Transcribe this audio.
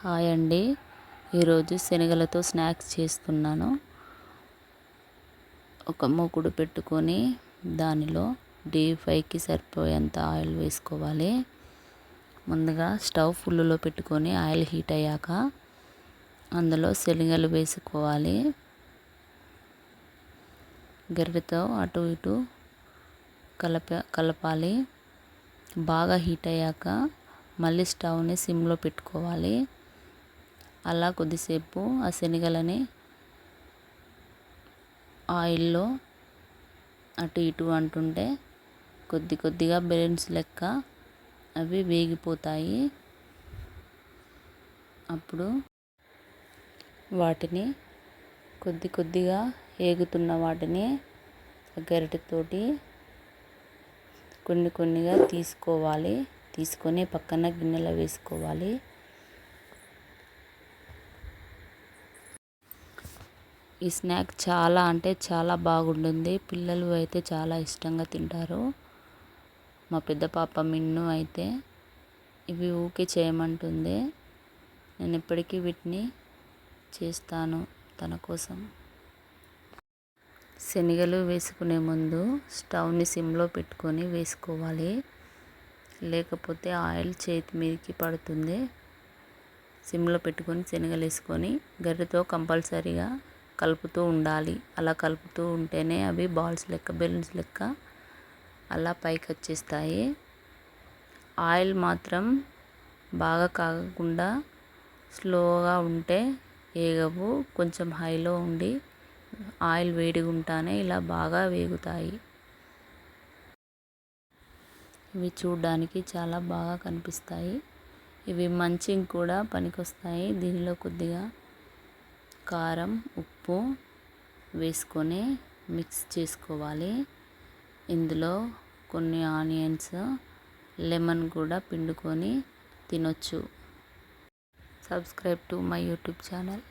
Hi అండి. ఈరోజు శనగలతో స్నాక్స్ చేస్తున్నాను. ఒక మూకుడు పెట్టుకొని దానిలో డీప్ ఫ్రైకి సరిపోయేంత ఆయిల్ వేసుకోవాలి. ముందుగా స్టవ్ ఫుల్లులో పెట్టుకొని ఆయిల్ హీట్ అయ్యాక అందులో శనగలు వేసుకోవాలి. గరిటెతో అటు ఇటు కలప కలపాలి. బాగా హీట్ అయ్యాక మళ్ళీ స్టవ్ని సిమ్లో పెట్టుకోవాలి. అలా కొద్దిసేపు ఆ శనగలని ఆయిల్లో అటు ఇటు అంటుంటే కొద్ది కొద్దిగా బెలూన్స్ లెక్క అవి వేగిపోతాయి. అప్పుడు వాటిని కొద్ది కొద్దిగా ఏగుతున్న వాటిని గరిటెతోటి కొన్ని కొన్నిగా తీసుకోవాలి. తీసుకొని పక్కన గిన్నెలో వేసుకోవాలి. ఈ స్నాక్ చాలా అంటే చాలా బాగుంటుంది. పిల్లలు అయితే చాలా ఇష్టంగా తింటారు. మా పెద్ద పాప మిన్ను అయితే ఇవి ఊకే చేయమంటుంది. నేను ఇప్పటికీ వీటిని చేస్తాను తన కోసం. శనగలు వేసుకునే ముందు స్టవ్ని సిమ్లో పెట్టుకొని వేసుకోవాలి. లేకపోతే ఆయిల్ చేతి మీదకి పడుతుంది. సిమ్లో పెట్టుకొని శనగలు వేసుకొని గర్రెతో కంపల్సరీగా కలుపుతూ ఉండాలి. అలా కలుపుతూ ఉంటేనే అవి బాల్స్ లెక్క బెలూన్స్ లెక్క అలా పైకి వచ్చేస్తాయి ఆయిల్ మాత్రం బాగా కాగకుండా స్లోగా ఉంటే వేగవు కొంచెం హైలో ఉండి ఆయిల్ వేడిగా ఉంటానే ఇలా బాగా వేగుతాయి. ఇవి చూడడానికి చాలా బాగా కనిపిస్తాయి. ఇవి మంచింగ్ కూడా పనికొస్తాయి దీనిలో కొద్దిగా. కారం ఉప్పు వేసుకొని మిక్స్ చేసుకోవాలి. ఇందులో కొన్ని ఆనియన్స్ లెమన్ కూడా పిండుకొని తినొచ్చు. Subscribe to my YouTube channel